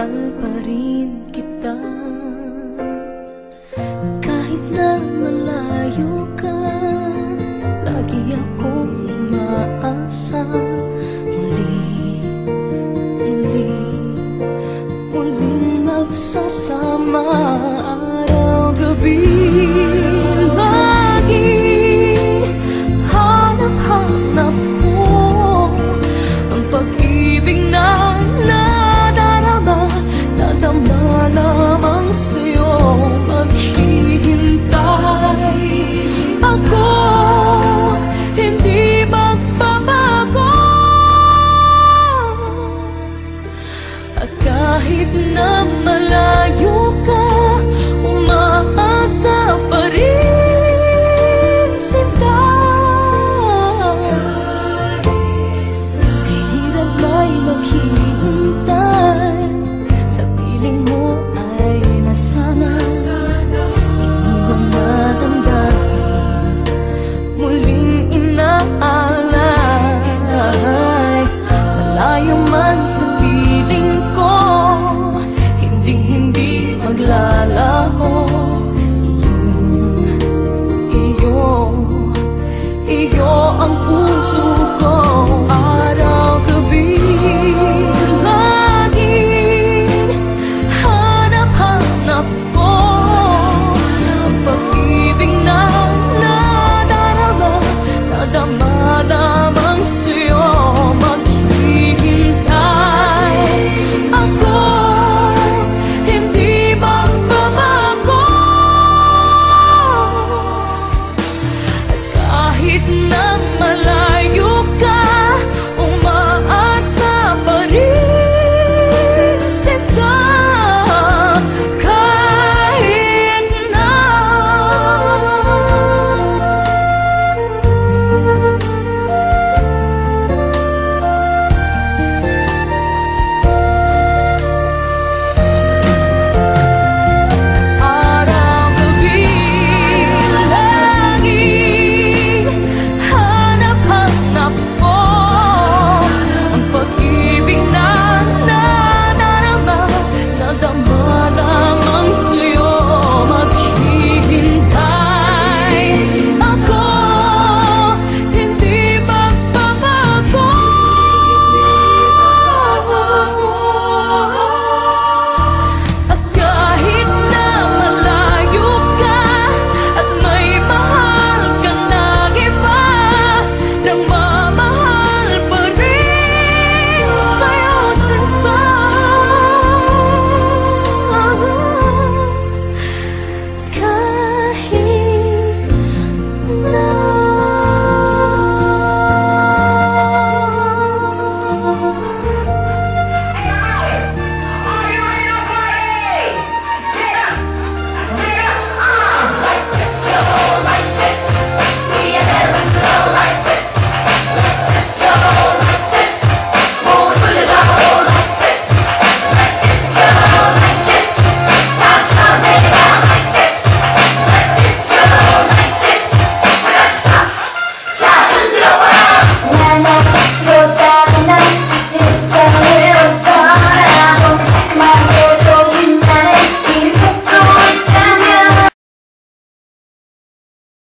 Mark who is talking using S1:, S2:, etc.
S1: mahal pa rin kita. Kahit na malayo ka Lagi akong umaasa. Muli, muli, muling magsasama. pagsakit